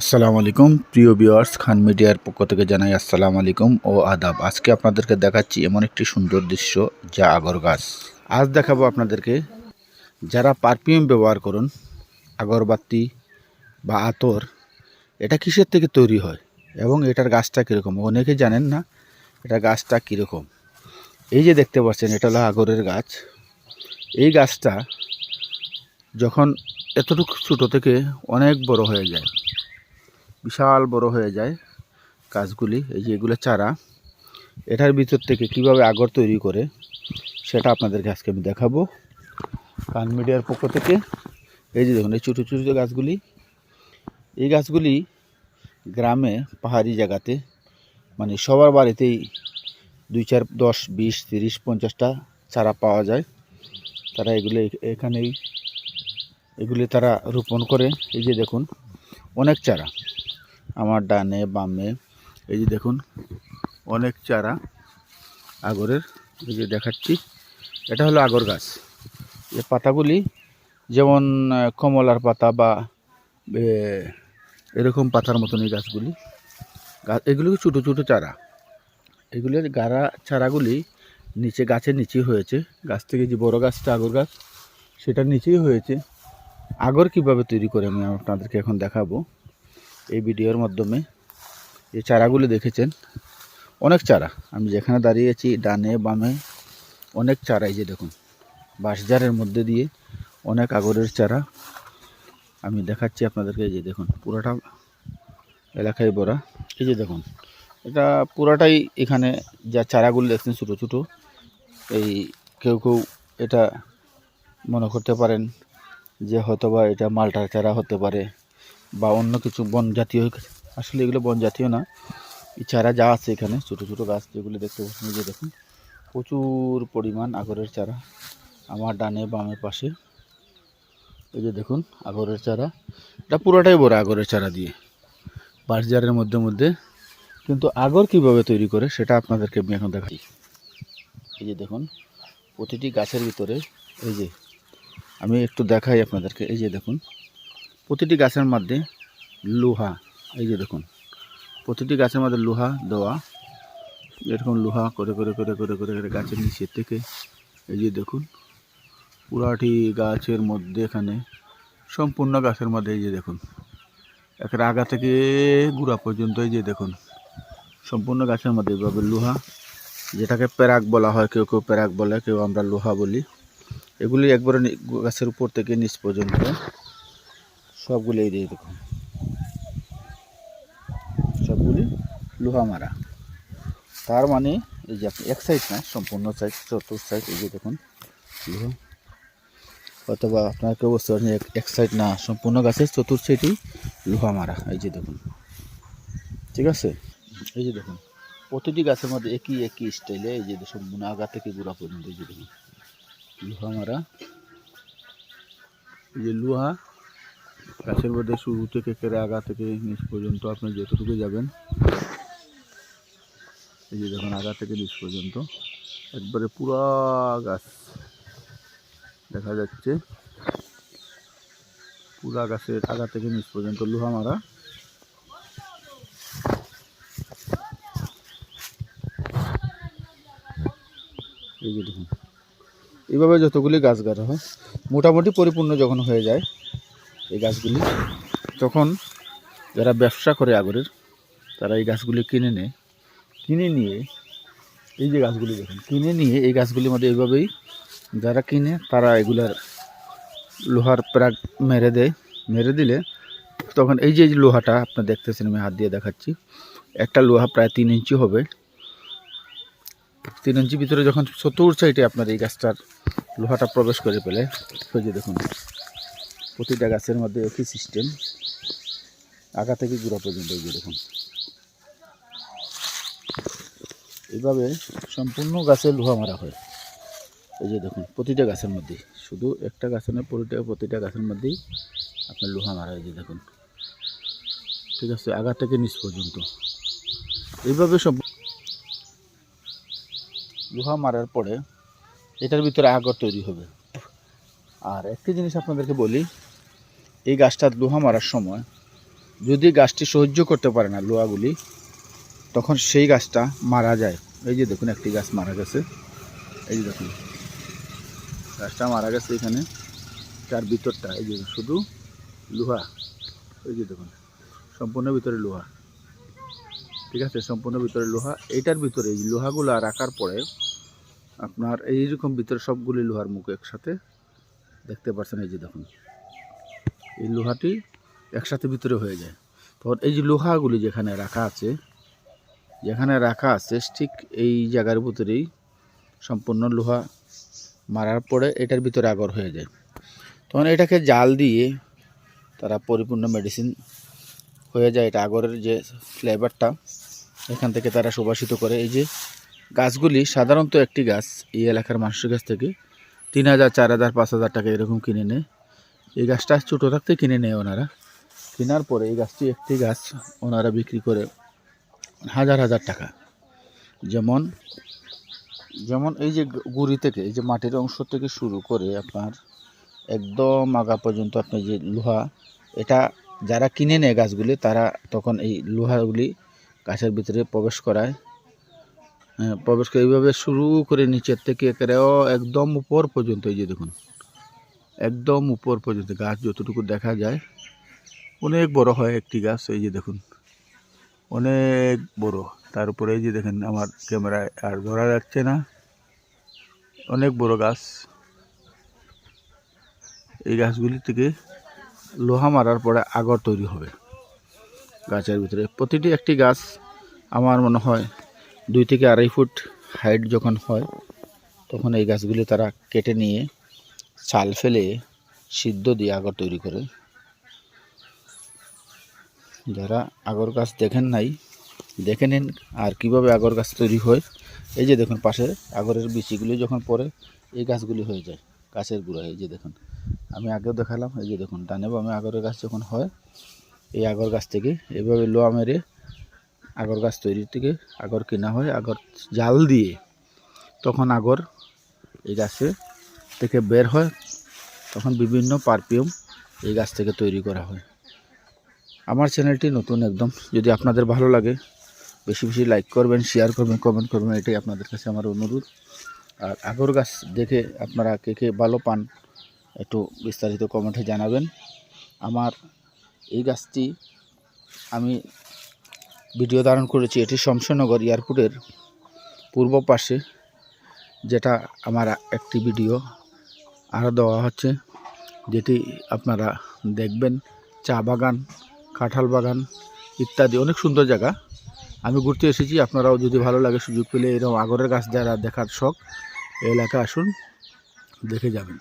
আসসালামু আলাইকুম। প্রিয় ভিউয়ার্স, খান মিডিয়ার পক্ষ থেকে জানাই আসসালামু আলাইকুম ও আদাব। আজকে আপনাদেরকে দেখাচ্ছি এমন একটি সুন্দর দৃশ্য, যা আগর গাছ আজ দেখাবো আপনাদেরকে, যারা পারফিউম ব্যবহার করুন, আগরবাতি বা আতর, এটা কিসের থেকে তৈরি হয় এবং এটার গাছটা কীরকম? অনেকে জানেন না এটা গাছটা কীরকম। এই যে দেখতে পাচ্ছেন, এটা হলো আগরের গাছ। এই গাছটা যখন এতটুকু ছোটো থেকে অনেক বড় হয়ে যায় বিশাল বড় হয়ে যায় গাছগুলি এই যে এগুলো চারা। এটার ভিতর থেকে কীভাবে আগর তৈরি করে, সেটা আপনাদেরকে আজকে আমি দেখাবো। কান মিডিয়ার পক্ষ থেকে। এই যে দেখুন, এই ছোটো ছোটো গাছগুলি, এই গাছগুলি গ্রামে, পাহাড়ি জায়গাতে মানে সবার বাড়িতেই দুই চার, দশ, বিশ, তিরিশ, পঞ্চাশটা চারা পাওয়া যায়। তারা এগুলো এখানেই, এগুলি তারা রোপণ করে। এই যে দেখুন, অনেক চারা। আমার ডানে, বামে, এই যে দেখুন, অনেক চারা আগরের, এই যে দেখাচ্ছি। এটা হলো আগর গাছ। এই পাতাগুলি যেমন কমলার পাতা বা এরকম পাতার মতন এই গাছগুলি। গাছ এগুলো ছোটো ছোটো চারা? এগুলোর গাড়া চারাগুলি নিচে গাছের নিচেই হয়েছে। গাছ থেকে যে বড় গাছটা আগর গাছ সেটার নিচেই হয়েছে। আগর কীভাবে তৈরি করে আমি আপনাদেরকে এখন দেখাবো। এই ভিডিওর মাধ্যমে এই চারাগুলো দেখেছেন, অনেক চারা। আমি যেখানে দাঁড়িয়েছি ডানে, বামে, অনেক চারা এই যে দেখুন, বাঁশঝাড়ের মধ্যে দিয়ে অনেক আগরের চারা। আমি দেখাচ্ছি আপনাদেরকে এই যে দেখুন, পুরোটা এলাকায় ভরা। এই যে দেখুন, এটা পুরাটাই এখানে যা চারাগুলো দেখছেন, ছোটো ছোটো। এই কেউ কেউ এটা মনে করতে পারেন যে হয়তোবা এটা মালটার চারা হতে পারে। বা অন্য কিছু বন জাতীয় আসলে এগুলো বন জাতীয় না। চারা যা আছে এখানে, ছোটো ছোটো গাছ যেগুলো দেখতে পাচ্ছেন যে দেখুন, প্রচুর পরিমাণ আগরের চারা আমার ডানে বামের পাশে। এই যে দেখুন, আগরের চারা। এটা পুরোটাই বড় আগরের চারা দিয়ে। বাঁশঝাড়ের মধ্যে মধ্যে। কিন্তু আগর কীভাবে তৈরি করে, সেটা আপনাদেরকে আমি এখন দেখাই এই যে দেখুন, প্রতিটি গাছের ভিতরে, এই যে, আমি একটু দেখাই আপনাদেরকে। এই যে দেখুন প্রতিটি গাছের মধ্যে লোহা, এই যে দেখুন, প্রতিটি গাছের মধ্যে লোহা দেওয়া, এরকম লোহা করে করে করে করে করে করে গাছের নিচের থেকে, এই যে দেখুন, পুরাটি গাছের মধ্যে এখানে, সম্পূর্ণ গাছের মধ্যে, এই যে দেখুন, একের আগা থেকে গুড়া পর্যন্ত, এই যে দেখুন, সম্পূর্ণ গাছের মধ্যে এভাবে লোহা, যেটাকে প্যারাক বলা হয়, কেউ কেউ প্যারাক বলে, কেউ আমরা লোহা বলি, এগুলি একবারে গাছের উপর থেকে নিচ পর্যন্ত সবগুলি এই দিয়ে দেখুন। সবগুলি লোহা মারা। তার মানে এই যে আপনি এক সাইড না, সম্পূর্ণ সাইড চতুর্থ সাইড এই যে দেখুন, লোহা। অথবা পারেন এক- এক সাইড না, সম্পূর্ণ গাছের চতুর্থ সাইডই লোহা মারা, এই যে দেখুন। ঠিক আছে? এই যে দেখুন, প্রতিটি গাছের মধ্যে একই একই স্টাইলে এই যে সম্পূর্ণ আগা থেকে গোড়া পর্যন্ত এই যে দেখুন, লোহা মারা। এই যে লোহা গাছের মধ্যে শুরু থেকে কেড়ে আগা থেকে নিচ পর্যন্ত আপনি যতটুকু যাবেন, এই যে দেখুন আগা থেকে নিচ পর্যন্ত, একবারে পুরা গাছ দেখা যাচ্ছে। পুরা গাছের আগা থেকে নিচ পর্যন্ত লোহা মারা। এই যে দেখুন এইভাবে যতগুলি গাছ গাড়া হয়, মোটামুটি পরিপূর্ণ যখন হয়ে যায় এই গাছগুলি। তখন যারা ব্যবসা করে আগরের, তারা এই গাছগুলি কিনে নেয়। কিনে নিয়ে এই যে গাছগুলি দেখুন, কিনে নিয়ে এই গাছগুলির মধ্যে এইভাবেই যারা কিনে, তারা এগুলার লোহার প্রাগ মেরে দেয়। মেরে দিলে তখন এই যে লোহাটা আপনার দেখতেছেন, আমি হাত দিয়ে দেখাচ্ছি। একটা লোহা প্রায় তিন ইঞ্চি হবে। তিন ইঞ্চি ভিতরে যখন চতুর্থ সাইডে আপনার এই গাছটার লোহাটা প্রবেশ করে ফেলে ওই যে দেখুন। প্রতিটা গাছের মধ্যে একই সিস্টেম আগা থেকে গুঁড়া পর্যন্ত এই দেখুন। এইভাবে সম্পূর্ণ গাছে লোহা মারা হয়। এই যে দেখুন, প্রতিটা গাছের মধ্যেই। শুধু একটা গাছে নয় প্রতিটা প্রতিটা গাছের মধ্যেই আপনার লোহা মারা এই যে দেখুন। ঠিক আছে, আগা থেকে নিচ পর্যন্ত। এইভাবে সব লোহা মারার পরে এটার ভিতরে আগর তৈরি হবে। আর একটি জিনিস আপনাদেরকে বলি এই গাছটা লোহা মারার সময় যদি গাছটি সহ্য করতে পারে না লোহাগুলি, তখন সেই গাছটা মারা যায়। এই যে দেখুন, একটি গাছ মারা গেছে। এই যে দেখুন, গাছটা মারা গেছে এখানে। তার ভিতরটা, এই যে শুধু লোহা। এই যে দেখুন, সম্পূর্ণ ভিতরে লোহা। ঠিক আছে, সম্পূর্ণ ভিতরে লোহা। এইটার ভিতরে এই লোহাগুলো রাখার পরে আপনার এইরকম ভিতরে সবগুলি লোহার মুখ একসাথে দেখতে পাচ্ছেন এই যে দেখুন এই লোহাটি একসাথে ভিতরে হয়ে যায়। তখন এই যে লোহাগুলি যেখানে রাখা আছে, যেখানে রাখা আছে, ঠিক এই জায়গার ভিতরেই সম্পূর্ণ লোহা মারার পরে এটার ভিতরে আগর হয়ে যায়। তখন এটাকে জাল দিয়ে তারা পরিপূর্ণ মেডিসিন হয়ে যায়। এটা আগরের যে ফ্লেভারটা এখান থেকে তারা সুবাসিত করে। এই যে গাছগুলি সাধারণত একটি গাছ এই এলাকার মানুষের কাছ থেকে তিন হাজার, চার হাজার, পাঁচ হাজার টাকা এরকম কিনে নেয়। এই গাছটা ছোটো থাকতে কিনে নেয় ওনারা। কেনার পরে এই গাছটি একটি গাছ ওনারা বিক্রি করে হাজার হাজার টাকা। যেমন যেমন এই যে গুড়ি থেকে এই যে মাটির অংশ থেকে শুরু করে আপনার একদম আগা পর্যন্ত আপনি যে লোহা এটা যারা কিনে নেয় গাছগুলি তারা তখন এই লোহাগুলি গাছের ভিতরে প্রবেশ করায়। হ্যাঁ, প্রবেশ করে এইভাবে শুরু করে নিচের থেকে একেবারেও একদম উপর পর্যন্ত এই যে দেখুন। একদম উপর পর্যন্ত গাছ যতটুকু দেখা যায়, অনেক বড় হয় একটি গাছ, এই যে দেখুন। অনেক বড়। তার উপরে এই যে দেখেন, আমার ক্যামেরায় আর ধরা যাচ্ছে না। অনেক বড় গাছ। এই গাছগুলি থেকে লোহা মারার পরে আগর তৈরি হবে। গাছের ভিতরে প্রতিটি একটি গাছ আমার মনে হয় দুই থেকে আড়াই ফুট হাইট যখন হয়, তখন এই গাছগুলি তারা কেটে নিয়ে চাল ফেলে সিদ্ধ দিয়ে আগর তৈরি করে। যারা আগর গাছ দেখেন নাই, দেখে নিন আর কীভাবে আগর গাছ তৈরি হয়। এই যে দেখুন পাশে আগরের বিচিগুলি যখন পড়ে, এই গাছগুলি হয়ে যায়, গাছের গুঁড়া। এই যে দেখুন, আমি আগেও দেখালাম, এই যে দেখুন, ডানে বামে আগরের গাছ যখন হয়, এই আগর গাছ থেকে এইভাবে লোয়া মেরে আগর গাছ তৈরির থেকে আগর কেনা হয়, আগর জাল দিয়ে। তখন আগর এই গাছে থেকে বের হয়, তখন বিভিন্ন পারফিউম এই গাছ থেকে তৈরি করা হয়। আমার চ্যানেলটি নতুন একদম। যদি আপনাদের ভালো লাগে, বেশি বেশি লাইক করবেন শেয়ার করবেন কমেন্ট করবেন, এটাই আপনাদের কাছে আমার অনুরোধ। আর আগর গাছ দেখে আপনারা কে কে ভালো পান, একটু বিস্তারিত কমেন্টে জানাবেন। আমার এই গাছটি আমি ভিডিও ধারণ করেছি, এটি শমশেরনগর এয়ারপোর্টের পূর্ব পাশে, যেটা আমার একটি ভিডিও আরও দেওয়া হচ্ছে, যেটি আপনারা দেখবেন, চা বাগান, কাঁঠাল বাগান ইত্যাদি অনেক সুন্দর জায়গা। আমি ঘুরতে এসেছি, আপনারাও যদি ভালো লাগে সুযোগ পেলে এরকম আগরের গাছ যারা দেখার শখ, এই এলাকায় আসুন, দেখে যাবেন।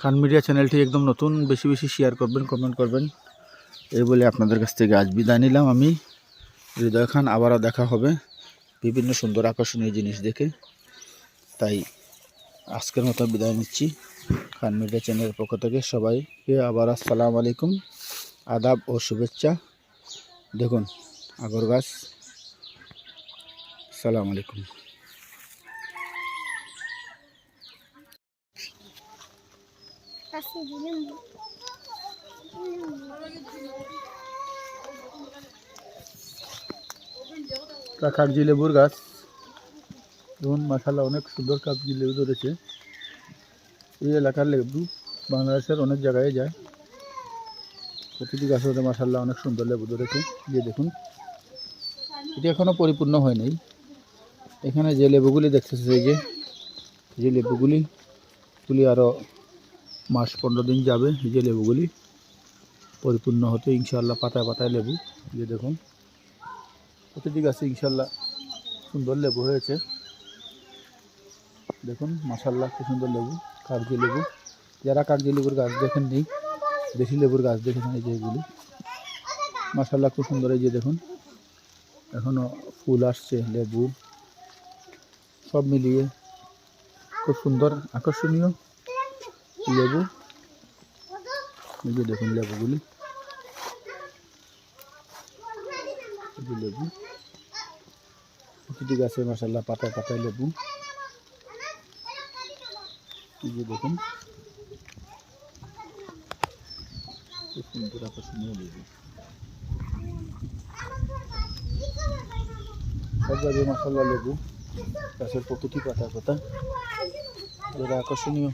খান মিডিয়া চ্যানেলটি একদম নতুন, বেশি বেশি শেয়ার করবেন কমেন্ট করবেন। এই বলে আপনাদের কাছ থেকে আজ বিদায় নিলাম আমি। হৃদয় খান, আবারও দেখা হবে। বিভিন্ন সুন্দর আকর্ষণীয় জিনিস দেখে। তাই আজকের মতো বিদায় নিচ্ছি। খান মিডিয়া চ্যানেলের পক্ষ থেকে সবাইকে আবার আসসালামু আলাইকুম। আদাব ও শুভেচ্ছা। দেখুন, আগর গাছ। সালাম আলাইকুম। কাগজি লেবুর গাছ। দেখুন মাসাল্লাহ অনেক সুন্দর কাগজি লেবু ধরেছে। এই এলাকার লেবু বাংলাদেশের অনেক জায়গায় যায়। প্রতিটি গাছের মাসাল্লাহ অনেক সুন্দর লেবু ধরেছে। গিয়ে দেখুন, এটি এখনও পরিপূর্ণ হয়নি এখানে যে লেবুগুলি দেখতেছে, এই যে যে লেবুগুলি গুলি আরও মাস পনেরো দিন যাবে, এই যে লেবুগুলি পরিপূর্ণ হতে ইনশাল্লাহ পাতায় পাতায় লেবু। যে দেখুন, প্রতিটি গাছে ইনশাল্লাহ সুন্দর লেবু হয়েছে। দেখুন মাসাল্লাহ কি সুন্দর লেবু, কাগজি লেবু। যারা কাগজি লেবুর গাছ দেখেন নেই, দেশি লেবুর গাছ দেখেছেন এই যে এগুলি। মাসাল্লাহ খুব সুন্দর এই যে দেখুন এখনও ফুল আসছে, লেবু। সব মিলিয়ে খুব সুন্দর, আকর্ষণীয় লেবু। এই যে দেখুন লেবুগুলি। লেবু। প্রতিটি গাছে মাসাল্লাহ পাতায় পাতায় লেবু। এই দেখুন সুন্দর আকর্ষণীয় লেবু একবারে মশলা লেবু গাছের প্রকৃতি পাতা। পাতা আকর্ষণীয়।